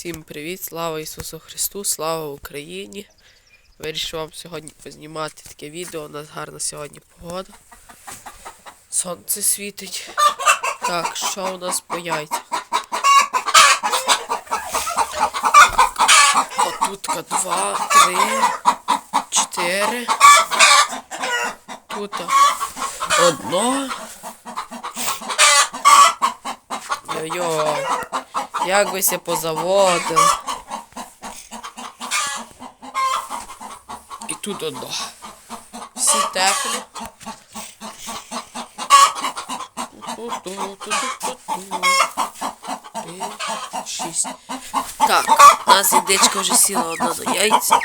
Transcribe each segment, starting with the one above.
Всім привіт, слава Ісусу Христу, слава Україні. Вирішив вам сьогодні познімати таке відео. У нас гарна сьогодні погода. Сонце світить. Так, що у нас по яйцях? Отутка два, три, чотири. Тут одно. Йо-йо. Як ви ся позаводили. І тут одно. Всі теплі. Шість. Так, у нас індичка вже сіла одна на яйця.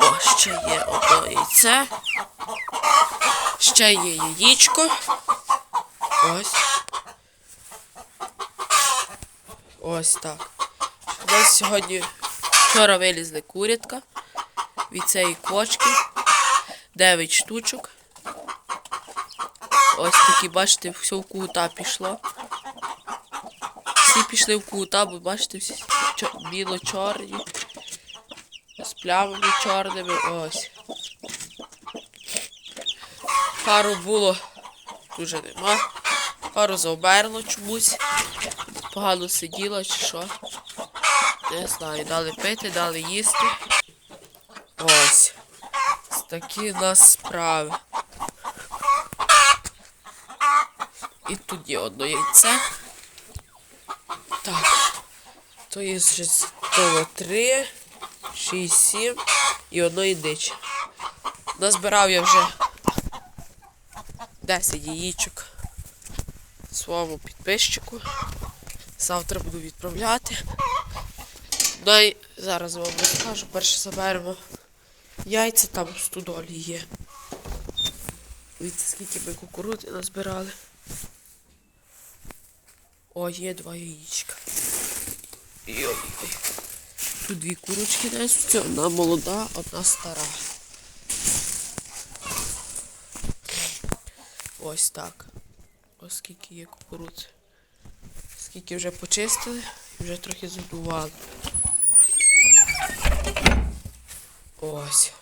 О, ще є одне яйце. Ще є яєчко. Ось. Ось так. У нас сьогодні вчора вилізли курятка від цієї квочки. 9 штучок. Ось такі, бачите, все в кута пішло. Всі пішли в кута, бо бачите, всі біло-чорні. З плямами чорними. Ось. Пару було, дуже нема. Пару завмерло чомусь. Погано сиділа чи що. Не знаю, дали пити, дали їсти. Ось. Такі нас справи. І тут є одне яйце. Так. То є того три, шість, сім і одно індиче. Назбирав я вже 10 яєчок своєму підписчику. Завтра буду відправляти. Ну і зараз вам розкажу. Перше заберемо яйця, там в студолі є. Дивіться, скільки ми кукурудзи назбирали. О, є два яєчка. Йой. Тут дві курочки несуться, одна молода, одна стара. Ось так. Ось скільки є кукурудзи. Скільки вже почистили і вже трохи задували. Ось.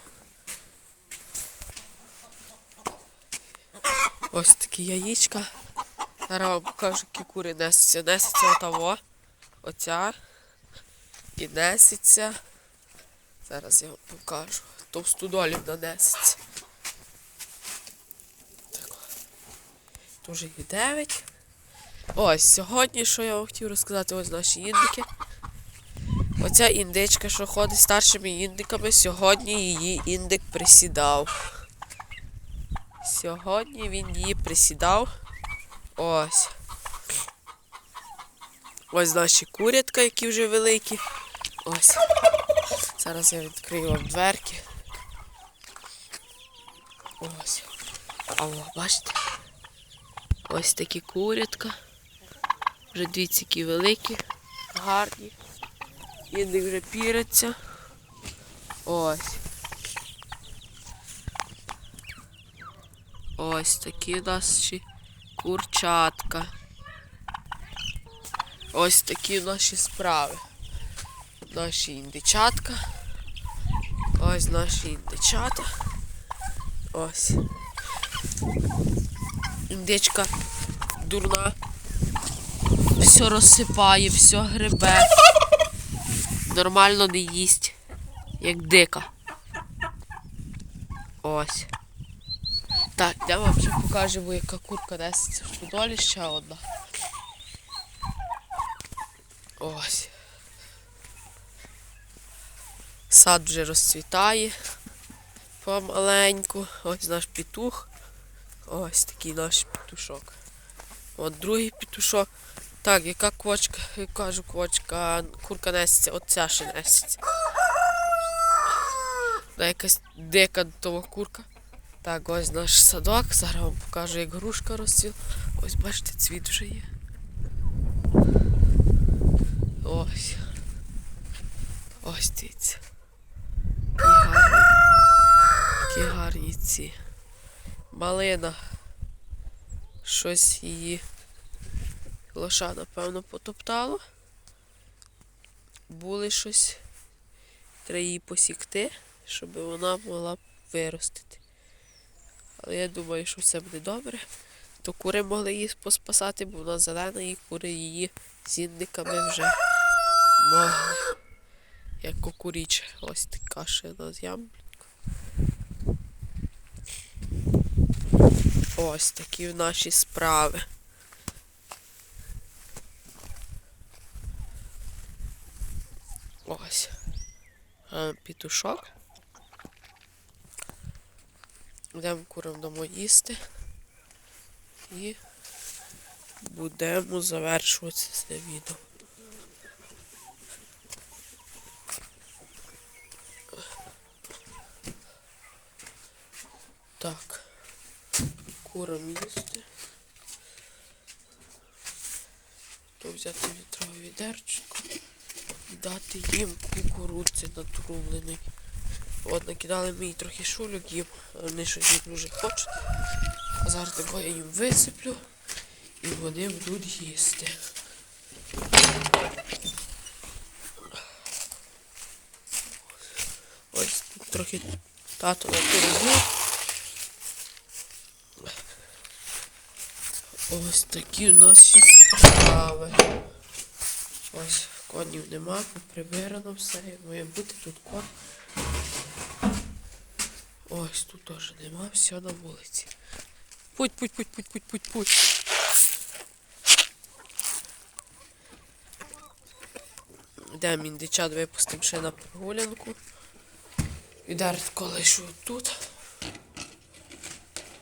Ось такі яєчка. Зараз вам покажу, які кури несуться. Несеться отаво. Оця. І несеться. Зараз я вам покажу. Товсту долів нанесеться. Тут вже є 9. Ось, сьогодні, що я вам хотів розказати, ось наші індики. Оця індичка, що ходить старшими індиками, сьогодні її індик присідав. Сьогодні він її присідав. Ось. Ось наші курятка, які вже великі. Ось. Зараз я відкрию вам дверки. Ось. А о, бачите? Ось такі курятка. Вже які великі, гарні. Індик вже піриться. Ось. Ось такі наші курчатка. Ось такі наші справи. Наші індичатка. Ось наші індичата. Ось. Індичка дурна. Все розсипає, все грибе. Нормально не їсть. Як дика. Ось. Так, я вам ще покажу, яка курка несеться в стодолі ще одна. Ось. Сад вже розцвітає помаленьку. Ось наш петух. Ось такий наш петушок. От другий петушок. Так, яка квочка, я кажу квочка, курка несеться, оця ще несеться. Да, якась дика того курка. Так, ось наш садок. Зараз вам покажу, як грушка розцвіла. Ось бачите, цвіт вже є. Ось. Ось дивіться. Які гарні. Які гарні ці. Малина. Щось її лоша, напевно, потоптало. були щось. Треба її посікти, щоб вона могла виростити. Але я думаю, що все буде добре. То кури могли її поспасати, бо вона зелена, і кури її з індиками вже могли. Як кукуріча. Ось така ще на ямку. Ось такі наші справи. Ось. А, пітушок. Йдемо курам дамо їсти. І будемо завершувати це відео. Так. Курам їсти. То взяти вітрове відерчико і дати їм кукурудзи натрублений. От накидали їй трохи шулюк їм, вони щось не дуже хочуть. А зараз такого я їм висиплю і вони будуть їсти. Ось тут трохи тато накормив. Ось такі у нас ще справи. Ось конів нема, прибирано все, має бути тут кон. Ось тут теж нема, все на вулиці. Путь, путь, путь, путь, путь, путь, путь. Йдемо індичат випустимо ще на прогулянку. Відерчатко лишу тут.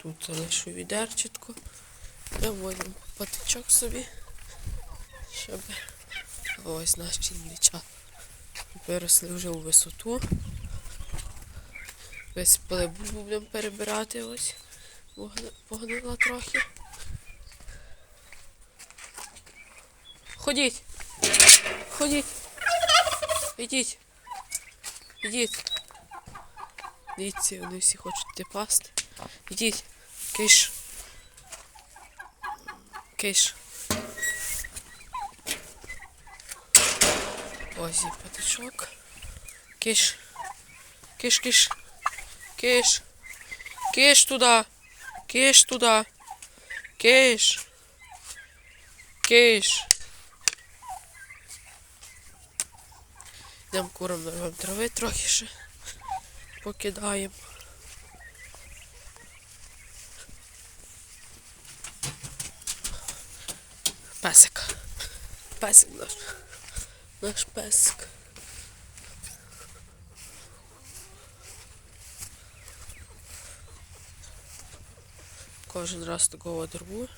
Тут лишу відерчатко. Доводимо патичок собі, щоб ось наші індича виросли вже у висоту. Висипали бульбу, будемо перебирати ось. Погнила трохи. Ходіть! Ходіть! Ідіть! Ідіть! Дивіться, вони всі хочуть пасти. Ідіть! Киш! Киш. Ось і патичок. Киш. Киш, киш. Киш. Киш туди. Киш туди. Киш. Киш. Йдемо курам нарвемо трави трохи ще. Покидаємо. Песик. Песик наш. Наш песик. Кожен раз такого дерву.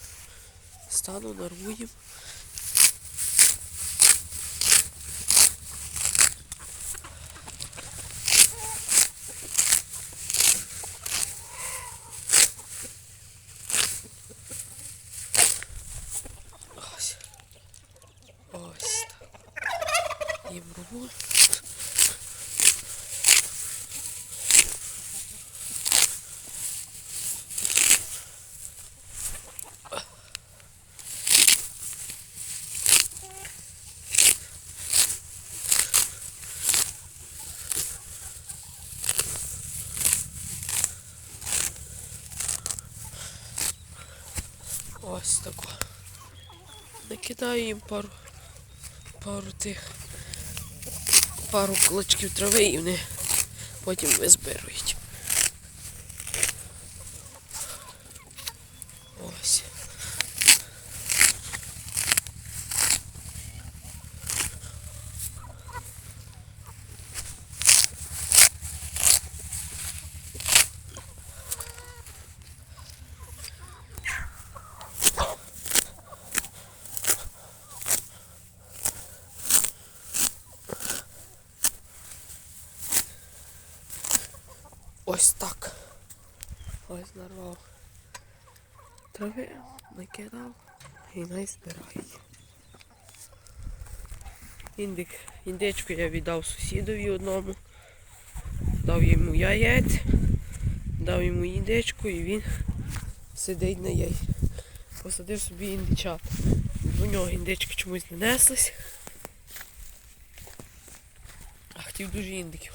Стану, нарву їм. Ось. Ось так. Їм рву. Ось тако. Накидаю їм пару, пару тих, пару клочків трави і вони потім визбирують. Ось. Ось так. Ось нарвав. Трави накидав і най збирають. Індик, індичку я віддав сусідові одному. Дав йому яєць, дав йому індичку і він сидить на яй. Посадив собі індичат. До нього індички чомусь не неслись. хотів дуже індиків.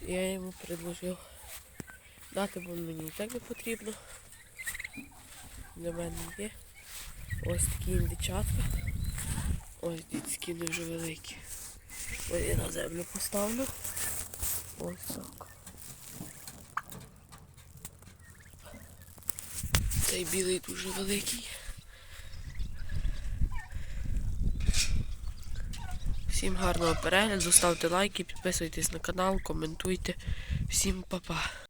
Я йому предложив дати, бо мені і так не потрібно. Для мене є. Ось такі індичатка. Ось дітські вже великі. Ось я на землю поставлю. Ось так. Цей білий дуже великий. Всім гарного перегляду, ставте лайки, підписуйтесь на канал, коментуйте. Всім па-па.